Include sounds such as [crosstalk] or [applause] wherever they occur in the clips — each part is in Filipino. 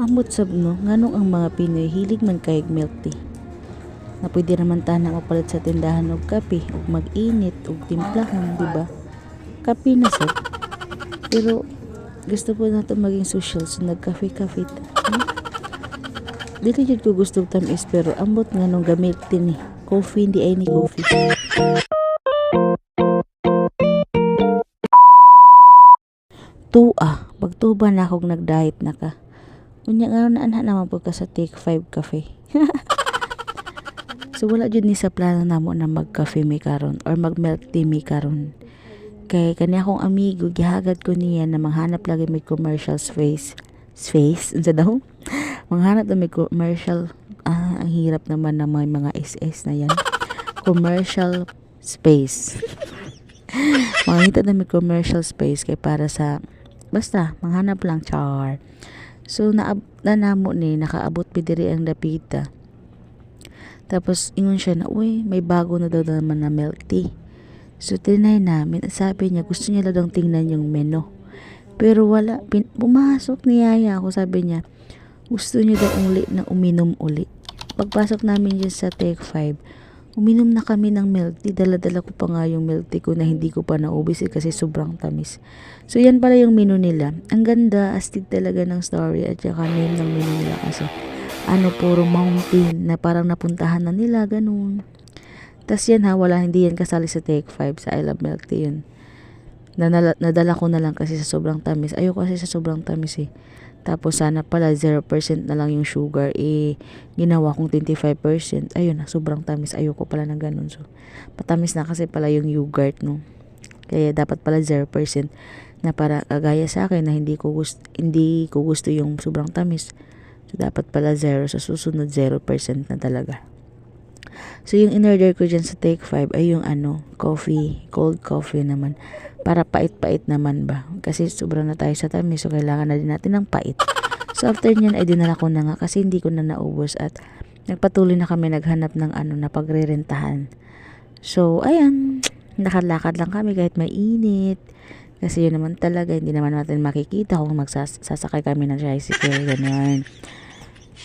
Amot sab no, nganong ang mga Pinoy hilig man kay milk tea. Na pwede naman ta na mapalit sa tindahan og kape ug mag-init ug timplahon, di ba? Kape na sab. Pero gusto po nato maging social so nagkafe-kafe. Hmm? Dili jud ko gusto tamis pero ambot nganong gamit din ni. Coffee hindi ay ni coffee. Tua, pagtuba na akong nag-diet na ka. Unya nga na anha naman po ka sa Take 5 Cafe. [laughs] so wala jud ni sa plano namo na mag-cafe mi karon or mag-milk tea mi karon. Kay kani akong amigo gihagad ko niya na manghanap lagi may commercial space. Space? Unsa daw? [laughs] manghanap na may commercial ah, ang hirap naman ng mga, mga SS na yan. Commercial space. [laughs] Makita na may commercial space kay para sa basta manghanap lang char. So na na namo ni nakaabot mi diri ang dapita. Tapos ingon siya na, uy, may bago na daw naman na milk tea. So tinay namin sabi niya gusto niya daw tingnan yung menu. Pero wala, pin, pumasok niyaya ako sabi niya gusto niya daw uli na uminom uli. Pagpasok namin dyan sa Take 5, uminom na kami ng milk tea. Dala-dala ko pa nga yung milk tea ko na hindi ko pa naubos eh, kasi sobrang tamis. So yan pala yung menu nila. Ang ganda, astig talaga ng story at saka name ng menu nila kasi ano, puro mountain na parang napuntahan na nila, ganun. Tas yan ha, wala, hindi yan kasali sa Take 5 sa I Love Milk Tea yun. Nanala, nadala ko na lang kasi sa sobrang tamis. Ayoko kasi sa sobrang tamis eh. Tapos sana pala 0% na lang yung sugar. Eh, ginawa kong 25%. Ayun na, sobrang tamis. Ayoko pala ng ganun. So, patamis na kasi pala yung yogurt, no. Kaya dapat pala 0% na para kagaya sa akin na hindi ko gusto, hindi ko gusto yung sobrang tamis. So, dapat pala 0. Sa susunod, 0% na talaga. So, yung in-order ko dyan sa Take 5 ay yung ano, coffee, cold coffee naman. Para pait-pait naman ba? Kasi sobra na tayo sa tamis, so kailangan na din natin ng pait. So, after nyan ay dinala ko na nga kasi hindi ko na naubos at nagpatuloy na kami naghanap ng ano na pagrerentahan. So, ayan, nakalakad lang kami kahit mainit. Kasi yun naman talaga, hindi naman natin makikita kung magsasakay kami ng tricycle, ganyan.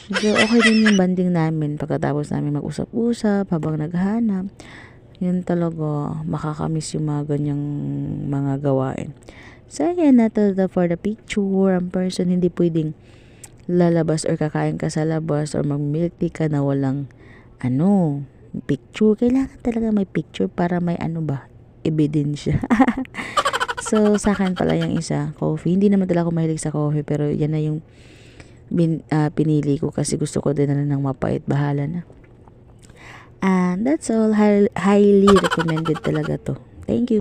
So, okay din yung banding namin pagkatapos namin mag-usap-usap habang naghanap. Yun talaga, makakamiss yung mga ganyang mga gawain. So, ayan na to the, for the picture. Ang person hindi pwedeng lalabas or kakain ka sa labas or mag-milk ka na walang ano, picture. Kailangan talaga may picture para may ano ba, ebidensya. [laughs] so, sa akin pala yung isa, coffee. Hindi naman talaga ako mahilig sa coffee pero yan na yung bin, ah, pinili ko kasi gusto ko din na ng mapait. Bahala na. And that's all. Hi- highly recommended talaga to. Thank you.